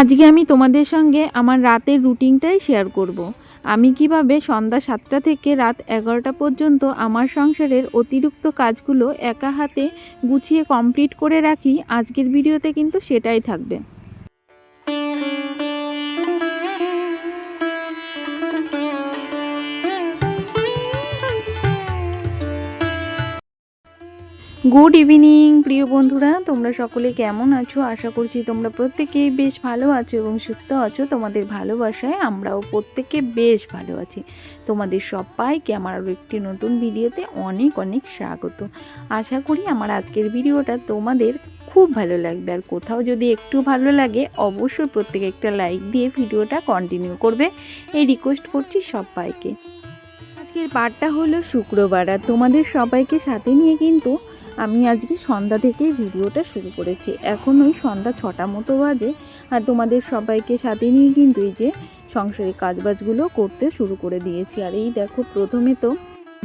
আজকে আমি তোমাদের সঙ্গে আমার রাতের রুটিনটাই শেয়ার করব। আমি কীভাবে সন্ধ্যা সাতটা থেকে রাত এগারোটা পর্যন্ত আমার সংসারের অতিরিক্ত কাজগুলো একা হাতে গুছিয়ে কমপ্লিট করে রাখি, আজকের ভিডিওতে কিন্তু সেটাই থাকবে গুড ইভিনিং প্রিয় বন্ধুরা। তোমরা সকলে কেমন আছো? আশা করছি তোমরা প্রত্যেকেই বেশ ভালো আছো এবং সুস্থ আছো। তোমাদের ভালোবাসায় আমরাও প্রত্যেকে বেশ ভালো আছি। তোমাদের সবাইকে আমার আরও একটি নতুন ভিডিওতে অনেক অনেক স্বাগত। আশা করি আমার আজকের ভিডিওটা তোমাদের খুব ভালো লাগবে। আর কোথাও যদি একটু ভালো লাগে, অবশ্যই প্রত্যেকে একটা লাইক দিয়ে ভিডিওটা কন্টিনিউ করবে। এই রিকোয়েস্ট করছি সবাইকে। আজকের পার্টটা হলো শুক্রবার আর তোমাদের সবাইকে সাথে নিয়ে কিন্তু আমি আজকে সন্ধ্যা থেকেই ভিডিওটা শুরু করেছি। এখন ওই সন্ধ্যা ছটা মতো বাজে আর তোমাদের সবাইকে সাথে নিয়ে কিন্তু এই যে সংসারের কাজবাজগুলো করতে শুরু করে দিয়েছি। আর এই দেখো, প্রথমে তো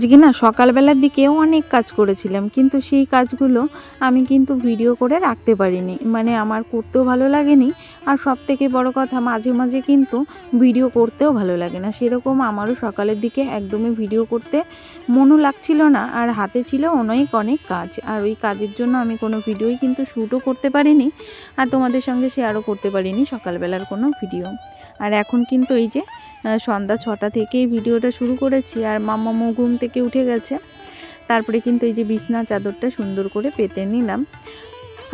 আজকে না সকালবেলার দিকে অনেক কাজ করেছিলাম, কিন্তু সেই কাজগুলো আমি কিন্তু ভিডিও করে রাখতে পারিনি। মানে আমার করতেও ভালো লাগেনি, আর সব থেকে বড় কথা মাঝে মাঝে কিন্তু ভিডিও করতেও ভালো লাগে না। সেরকম আমারও সকালের দিকে একদমই ভিডিও করতে মনও লাগছিল না, আর হাতে ছিল অনেক অনেক কাজ। আর ওই কাজের জন্য আমি কোনো ভিডিওই কিন্তু শ্যুটও করতে পারিনি, আর তোমাদের সঙ্গে শেয়ারও করতে পারিনি সকালবেলার কোনো ভিডিও আর এখন কিন্তু এই যে সন্ধ্যা ছটা থেকেই ভিডিওটা শুরু করেছি আর মাম্মা ঘুম থেকে উঠে গেছে। তারপরে কিন্তু এই যে বিছনা চাদরটা সুন্দর করে পেতে নিলাম।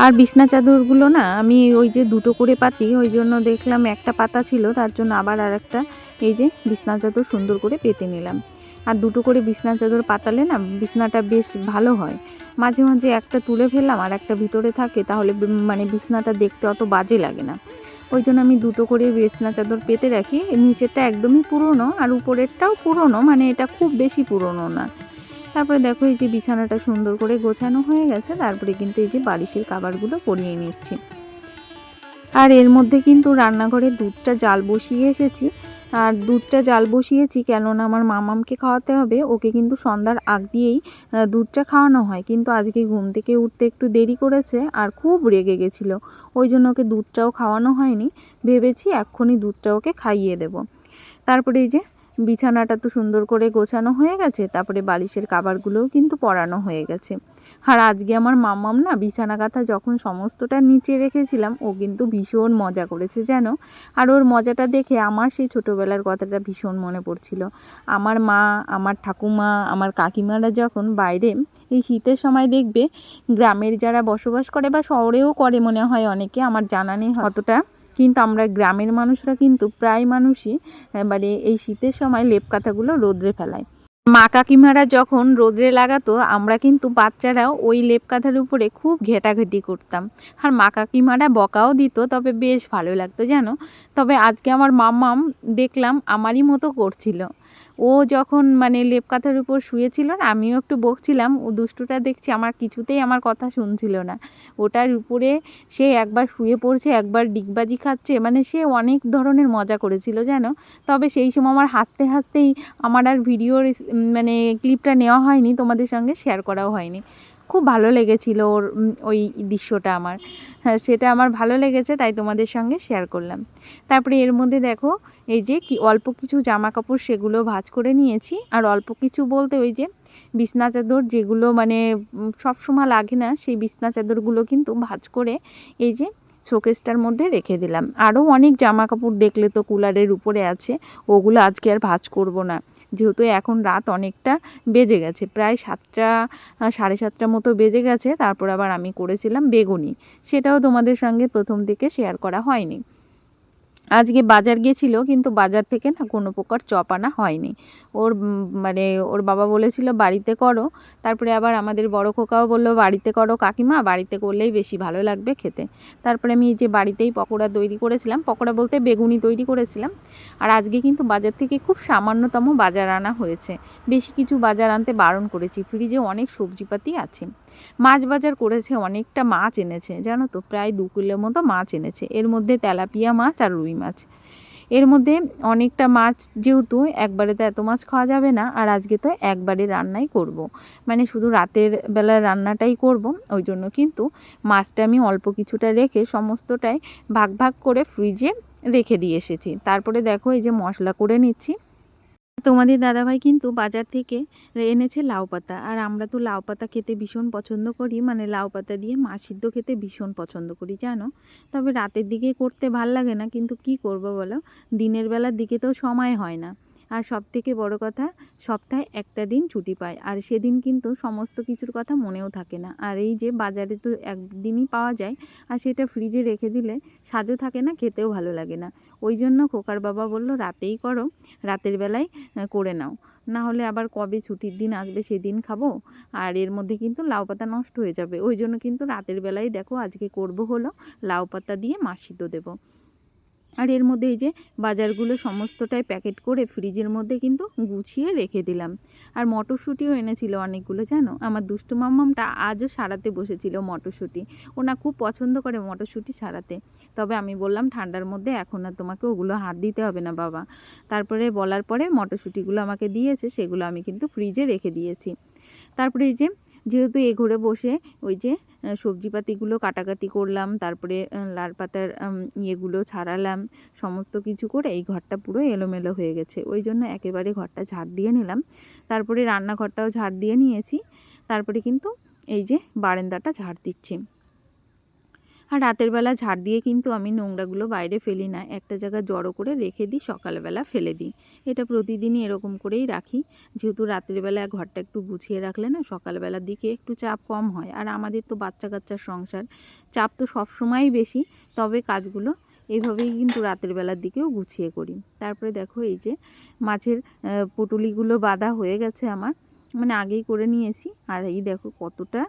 আর বিছনা চাদরগুলো না, আমি ওই যে দুটো করে পাতি, ওই জন্য দেখলাম একটা পাতা ছিল, তার জন্য আবার আর একটা এই যে বিছনা চাদর সুন্দর করে পেতে নিলাম। আর দুটো করে বিছনা চাদর পাতালে না, বিছনাটা বেশ ভালো হয়। মাঝে মাঝে একটা তুলে ফেললাম আর একটা ভিতরে থাকে, তাহলে মানে বিছনাটা দেখতে অত বাজে লাগে না। ওই জন্য আমি দুটো করে বেসনা চাদর পেতে রাখি। নিচেরটা একদমই পুরনো আর উপরেরটাও পুরনো মানে এটা খুব বেশি পুরনো না। তারপরে দেখো এই যে বিছানাটা সুন্দর করে গোছানো হয়ে গেছে, তারপরে কিন্তু এই যে বালিশের কাবারগুলো পরিয়ে নিচ্ছি। আর এর মধ্যে কিন্তু রান্নাঘরে দুধটা জাল বসিয়ে এসেছি। আর দুধটা জাল বসিয়েছি, কেননা আমার মামামকে খাওয়াতে হবে। ওকে কিন্তু সন্ধ্যার আগ দিয়েই দুধটা খাওয়ানো হয়। কিন্তু আজকে ঘুম থেকে উঠতে একটু দেরি করেছে আর খুব রেগে গেছিল। ওই জন্য ওকে দুধটাও খাওয়ানো হয়নি। ভেবেছি এক্ষুনি দুধটা ওকে খাইয়ে দেব। তারপরে এই যে বিছানাটা তো সুন্দর করে গোছানো হয়ে গেছে, তারপরে বালিশের কাবারগুলোও কিন্তু পরানো হয়ে গেছে। আর আজকে আমার মামাম না বিছানা কাঁথা যখন সমস্তটা নিচে রেখেছিলাম, ও কিন্তু ভীষণ মজা করেছে যেন আর ওর মজাটা দেখে আমার সেই ছোটোবেলার কথাটা ভীষণ মনে পড়ছিল। আমার মা, আমার ঠাকুমা, আমার কাকিমারা যখন বাইরে, এই শীতের সময় দেখবে, গ্রামের যারা বসবাস করে বা শহরেও করে মনে হয় অনেকে, আমার জানা নেই অতটা কিন্তু আমরা গ্রামের মানুষরা কিন্তু প্রায় মানুষই মানে এই শীতের সময় লেপ কাঁথাগুলো রোদ্রে ফেলায়। মা কাকিমারা যখন রোদ্রে লাগাতো, আমরা কিন্তু বাচ্চারাও ওই লেপ কাঁথার উপরে খুব ঘেটাঘেটি করতাম। আর মা কাকিমারা বকাও দিত, তবে বেশ ভালো লাগতো, জানো? তবে আজকে আমার মাম্মাম দেখলাম আমারই মতো করছিল। ও যখন মানে লেপ কাঁথার উপর শুয়েছিল না, আমিও একটু বকছিলাম। ও দুষ্টুটা দেখছি, আমার কিছুতেই আমার কথা শুনছিল না। ওটার উপরে সে একবার শুয়ে পড়ছে, একবার ডিগবাজি খাচ্ছে মানে সে অনেক ধরনের মজা করেছিল যেন তবে সেই সময় আমার হাসতে হাসতেই আমার আর ভিডিওর মানে ক্লিপটা নেওয়া হয়নি, তোমাদের সঙ্গে শেয়ার করাও হয়নি। খুব ভালো লেগেছিল ওর ওই দৃশ্যটা আমার। হ্যাঁ সেটা আমার ভালো লেগেছে, তাই তোমাদের সঙ্গে শেয়ার করলাম। তারপরে এর মধ্যে দেখো, এই যে কি, অল্প কিছু জামা কাপড় সেগুলো ভাজ করে নিয়েছি। আর অল্প কিছু বলতে ওই যে বিছনা চাদর যেগুলো মানে সবসময় লাগে না, সেই বিছনা চাদরগুলো কিন্তু ভাজ করে এই যে শোকেসটার মধ্যে রেখে দিলাম। আরও অনেক জামা কাপড় দেখলে তো কুলারের উপরে আছে, ওগুলো আজকে আর ভাজ করব না। যেহেতু এখন রাত অনেকটা বেজে গেছে, প্রায় সাতটা সাড়ে সাতটা মতো বেজে গেছে, তারপর আবার আমি করেছিলাম বেগুনি। সেটাও তোমাদের সঙ্গে প্রথম দিকে শেয়ার করা হয়নি। আজকে বাজার গেছিল, কিন্তু বাজার থেকে না কোনো প্রকার চপ আনা হয়নি। ওর মানে ওর বাবা বলেছিল, বাড়িতে করো। তারপরে আবার আমাদের বড় খোকাও বলল, বাড়িতে করো কাকিমা, বাড়িতে করলেই বেশি ভালো লাগবে খেতে। তারপরে আমি যে বাড়িতেই পকোড়া তৈরি করেছিলাম, পকোড়া বলতে বেগুনি তৈরি করেছিলাম। আর আজকে কিন্তু বাজার থেকে খুব সামান্যতম বাজার আনা হয়েছে। বেশি কিছু বাজার আনতে বারণ করেছি। ফ্রিজে অনেক সবজিপাতি আছে। মাছ বাজার করেছে, অনেকটা মাছ এনেছে, জানো তো? প্রায় দু কিলোর মতো মাছ এনেছে। এর মধ্যে তেলাপিয়া মাছ আর রুই মাছ। এর মধ্যে অনেকটা মাছ যেহেতু একবারে তো এত মাছ খাওয়া যাবে না, আর আজকে তো একবারে রান্নাই করব। মানে শুধু রাতের বেলা রান্নাটাই করব, ওই জন্য কিন্তু মাছটা আমি অল্প কিছুটা রেখে সমস্তটাই ভাগ ভাগ করে ফ্রিজে রেখে দিয়ে এসেছি। তারপরে দেখো এই যে মশলা করে নিচ্ছি। তোমাদের দাদাভাই কিন্তু বাজার থেকে এনেছে লাউ পাতা। আর আমরা তো লাউ পাতা খেতে ভীষণ পছন্দ করি মানে লাউ পাতা দিয়ে মা সিদ্ধ খেতে ভীষণ পছন্দ করি, জানো? তবে রাতের দিকে করতে ভালো লাগে না, কিন্তু কি করব বলো? দিনের বেলার দিকে তো সময় হয় না। আর সব থেকে বড় কথা, সপ্তাহে একটা দিন ছুটি পায়। আর সেদিন কিন্তু সমস্ত কিছুর কথা মনেও থাকে না। আর এই যে বাজারে তো একদিনই পাওয়া যায়, আর সেটা ফ্রিজে রেখে দিলে সাজও থাকে না, খেতেও ভালো লাগে না। ওই জন্য খোকার বাবা বলল, রাতেই করো, রাতের বেলায় করে নাও। না হলে আবার কবে ছুটির দিন আসবে সেদিন খাব, আর এর মধ্যে কিন্তু লাউ পাতা নষ্ট হয়ে যাবে। ওই জন্য কিন্তু রাতের বেলায় দেখো, আজকে করব হলো লাউ পাতা দিয়ে সিদ্ধ দেবো। আর এর মধ্যে এই যে বাজারগুলো সমস্তটাই প্যাকেট করে ফ্রিজের মধ্যে কিন্তু গুছিয়ে রেখে দিলাম। আর মটরশুঁটিও এনেছিল অনেকগুলো, জানো? আমার দুষ্টু মাম্মামটা আজও সারাতে বসেছিল মটরশুঁটি। ওনা খুব পছন্দ করে মটরশুঁটি সারাতে। তবে আমি বললাম, ঠান্ডার মধ্যে এখন আর তোমাকে ওগুলো হাত দিতে হবে না, বাবা। তারপরে বলার পরে মটরশুঁটিগুলো আমাকে দিয়েছে, সেগুলো আমি কিন্তু ফ্রিজে রেখে দিয়েছি। তারপরে এই যে, যেহেতু এ ঘরে বসে ওই যে সবজিপাতিগুলো কাটাকাটি করলাম, তারপরে লাল পাতার ইয়েগুলো ছাড়ালাম, সমস্ত কিছু করে এই ঘরটা পুরো এলোমেলো হয়ে গেছে। ওই জন্য একেবারে ঘরটা ঝাড় দিয়ে নিলাম। তারপরে রান্নাঘরটাও ঝাড় দিয়ে নিয়েছি। তারপরে কিন্তু এই যে বারান্দাটা ঝাড় দিচ্ছি। আর রাতের বেলা ঝাড় দিয়ে কিন্তু আমি নোংরাগুলো বাইরে ফেলি না। একটা জায়গায় জড়ো করে রেখে দিই সকালবেলা ফেলে দিই। এটা প্রতিদিনই এরকম করেই রাখি। যেহেতু রাতের বেলা ঘরটা একটু গুছিয়ে রাখলে না সকালবেলার দিকে একটু চাপ কম হয়। আর আমাদের তো বাচ্চা কাচ্চার সংসার, চাপ তো সবসময়ই বেশি। তবে কাজগুলো এইভাবেই কিন্তু রাতের বেলার দিকেও গুছিয়ে করি। তারপরে দেখো এই যে মাছের পুটুলিগুলো বাঁধা হয়ে গেছে আমার। মানে আগেই করে নিয়েছি। আর এই দেখো কতটা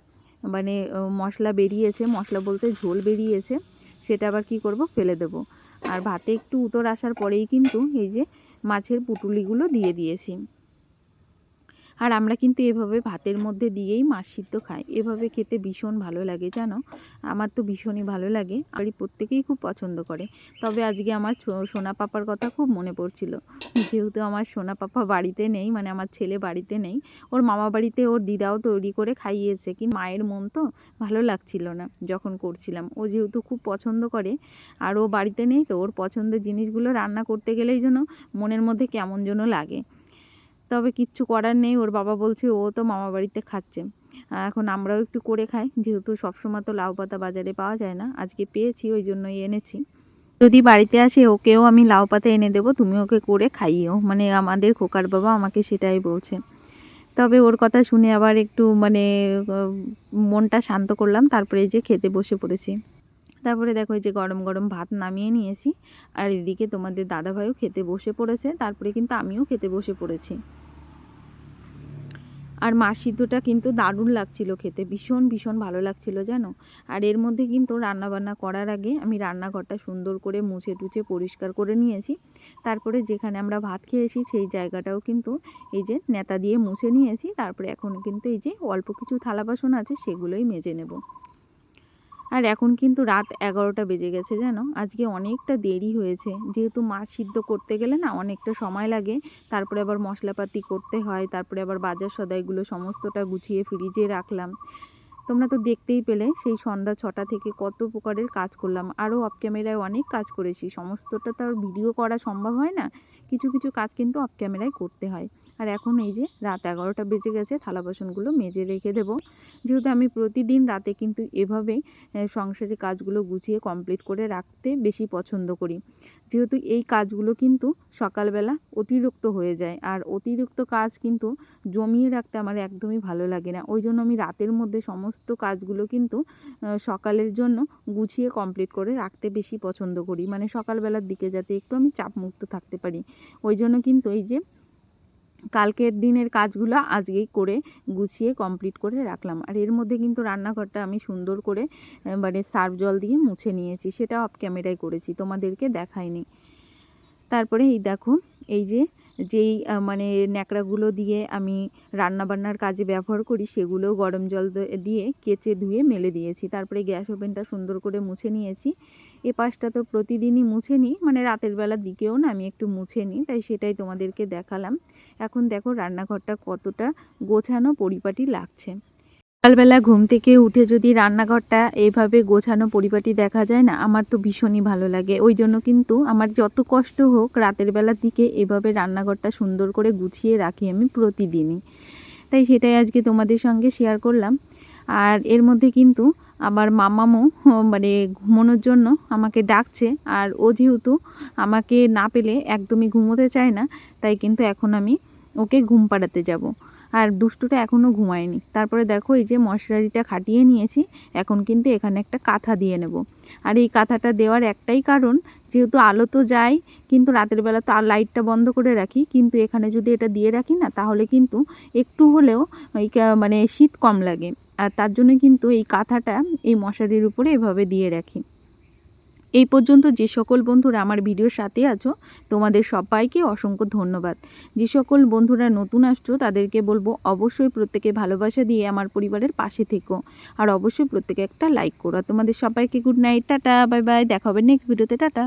মানে মশলা বেরিয়েছে, মশলা বলতে ঝোল বেরিয়েছে, সেটা আবার কি করব? ফেলে দেব। আর ভাতে একটু উতর আসার পরেই কিন্তু এই যে মাছের পুটুলিগুলো দিয়ে দিয়েছি। আর আমরা কিন্তু এভাবে ভাতের মধ্যে দিয়েই মাছ সিদ্ধ খাই। এভাবে খেতে ভীষণ ভালো লাগে, জানো? আমার তো ভীষণই ভালো লাগে। বাড়ি প্রত্যেকেই খুব পছন্দ করে। তবে আজকে আমার সোনা পাপার কথা খুব মনে পড়ছিল। যেহেতু আমার সোনা পাপা বাড়িতে নেই মানে আমার ছেলে বাড়িতে নেই, ওর মামা বাড়িতে ওর দিদাও তৈরি করে খাইয়েছে। কি মায়ের মন তো ভালো লাগছিল না যখন করছিলাম। ও যেহেতু খুব পছন্দ করে, আর ও বাড়িতে নেই তো ওর পছন্দের জিনিসগুলো রান্না করতে গেলেই যেন মনের মধ্যে কেমন যেন লাগে। তবে কিচ্ছু করার নেই। ওর বাবা বলছে, ও তো মামা বাড়িতে খাচ্ছে। এখন আমরাও একটু করে খাই। যেহেতু সবসময় তো লাউ পাতা বাজারে পাওয়া যায় না। আজকে পেয়েছি, ওই জন্যই এনেছি। যদি বাড়িতে আসে, ওকেও আমি লাউ পাতা এনে দেবো। তুমি ওকে করে খাইয়েও। মানে আমাদের খোকার বাবা আমাকে সেটাই বলছে। তবে ওর কথা শুনে আবার একটু মানে মনটা শান্ত করলাম। তারপরে যে খেতে বসে পড়েছি। তারপরে দেখো এই যে গরম গরম ভাত নামিয়ে নিয়েছি। আর এদিকে তোমাদের দাদাভাইও খেতে বসে পড়েছে, তারপরে কিন্তু আমিও খেতে বসে পড়েছি। আর মাছ সিদ্ধটা কিন্তু দারুণ লাগছিল খেতে, ভীষণ ভীষণ ভালো লাগছিল জানো? আর এর মধ্যে কিন্তু রান্নাবান্না করার আগে আমি রান্নাঘরটা সুন্দর করে মুছে টুছে পরিষ্কার করে নিয়েছি। তারপরে যেখানে আমরা ভাত খেয়েছি সেই জায়গাটাও কিন্তু এই যে নেতা দিয়ে মুছে নিয়েছি। তারপরে এখন কিন্তু এই যে অল্প কিছু থালা বাসন আছে সেগুলোই মেজে নেব। আর এখন কিন্তু রাত এগারোটা বেজে গেছে জানো? আজকে অনেকটা দেরি হয়েছে। যেহেতু মাছ সিদ্ধ করতে গেলে না অনেকটা সময় লাগে, তারপরে আবার মশলাপাতি করতে হয়, তারপরে আবার বাজার সদাইগুলো সমস্তটা গুছিয়ে ফ্রিজে রাখলাম। তোমরা তো দেখতেই পেলে, সেই সন্ধ্যা ছটা থেকে কত প্রকারের কাজ করলাম। আরও অফ ক্যামেরায় অনেক কাজ করেছি। সমস্তটা তো আর ভিডিও করা সম্ভব হয় না। কিছু কিছু কাজ কিন্তু অফ ক্যামেরায় করতে হয়। আর এখন এই যে রাত এগারোটা বেজে গেছে, থালা বাসনগুলো মেজে রেখে দেবো। যেহেতু আমি প্রতিদিন রাতে কিন্তু এভাবে সংসারের কাজগুলো গুছিয়ে কমপ্লিট করে রাখতে বেশি পছন্দ করি। যেহেতু এই কাজগুলো কিন্তু সকালবেলা অতিরিক্ত হয়ে যায়, আর অতিরিক্ত কাজ কিন্তু জমিয়ে রাখতে আমার একদমই ভালো লাগে না। ওই জন্য আমি রাতের মধ্যে সমস্ত কাজগুলো কিন্তু সকালের জন্য গুছিয়ে কমপ্লিট করে রাখতে বেশি পছন্দ করি। মানে সকালবেলার দিকে যাতে একটু আমি চাপমুক্ত থাকতে পারি। ওই জন্য কিন্তু এই যে কালকের দিনের কাজগুলো আজকেই করে গুছিয়ে কমপ্লিট করে রাখলাম। আর এর মধ্যে কিন্তু রান্নাঘরটা আমি সুন্দর করে মানে সার্ফ জল দিয়ে মুছে নিয়েছি সেটা অফ ক্যামেরায় করেছি, তোমাদেরকে দেখাইনি। তারপরে এই দেখো, এই যে যেই মানে ন্যাকড়াগুলো দিয়ে আমি রান্নাবান্নার কাজে ব্যবহার করি সেগুলো গরম জল দিয়ে কেচে ধুয়ে মেলে দিয়েছি। তারপরে গ্যাস ওভেনটা সুন্দর করে মুছে নিয়েছি। এ পাশটা তো প্রতিদিনই মুছে নিই মানে রাতের বেলার দিকেও না আমি একটু মুছে নিই, তাই সেটাই তোমাদেরকে দেখালাম। এখন দেখো রান্নাঘরটা কতটা গোছানো পরিপাটি লাগছে। সকালবেলা ঘুম থেকে উঠে যদি রান্নাঘরটা এইভাবে গোছানো পরিপাটি দেখা যায় না, আমার তো ভীষণই ভালো লাগে। ওই জন্য কিন্তু আমার যত কষ্ট হোক রাতের বেলার দিকে এভাবে রান্নাঘরটা সুন্দর করে গুছিয়ে রাখি আমি প্রতিদিনই। তাই সেটাই আজকে তোমাদের সঙ্গে শেয়ার করলাম। আর এর মধ্যে কিন্তু আমার মামামও মানে ঘুমানোর জন্য আমাকে ডাকছে। আর ও যেহেতু আমাকে না পেলে একদমই ঘুমোতে চায় না, তাই কিন্তু এখন আমি ওকে ঘুম পাড়াতে যাব। আর দুষ্টুটা এখনও ঘুমায়নি। তারপরে দেখো এই যে মশারিটা খাটিয়ে নিয়েছি, এখন কিন্তু এখানে একটা কাঁথা দিয়ে নেব। আর এই কাঁথাটা দেওয়ার একটাই কারণ, যেহেতু আলো তো যায়, কিন্তু রাতের বেলা তো আর লাইটটা বন্ধ করে রাখি, কিন্তু এখানে যদি এটা দিয়ে রাখি না, তাহলে কিন্তু একটু হলেও ওই মানে শীত কম লাগে। আর তার জন্য কিন্তু এই কাঁথাটা এই মশারির উপরে এভাবে দিয়ে রাখি। এই পর্যন্ত যে সকল বন্ধুরা আমার ভিডিওর সাথে আছো, তোমাদের সবাইকে অসংখ্য ধন্যবাদ। যে সকল বন্ধুরা নতুন আসছো, তাদেরকে বলব অবশ্যই প্রত্যেকে ভালোবাসা দিয়ে আমার পরিবারের পাশে থেকো। আর অবশ্যই প্রত্যেকে একটা লাইক করো। তোমাদের সবাইকে good night tata bye bye দেখা হবে নেক্সট ভিডিওতে টাটা।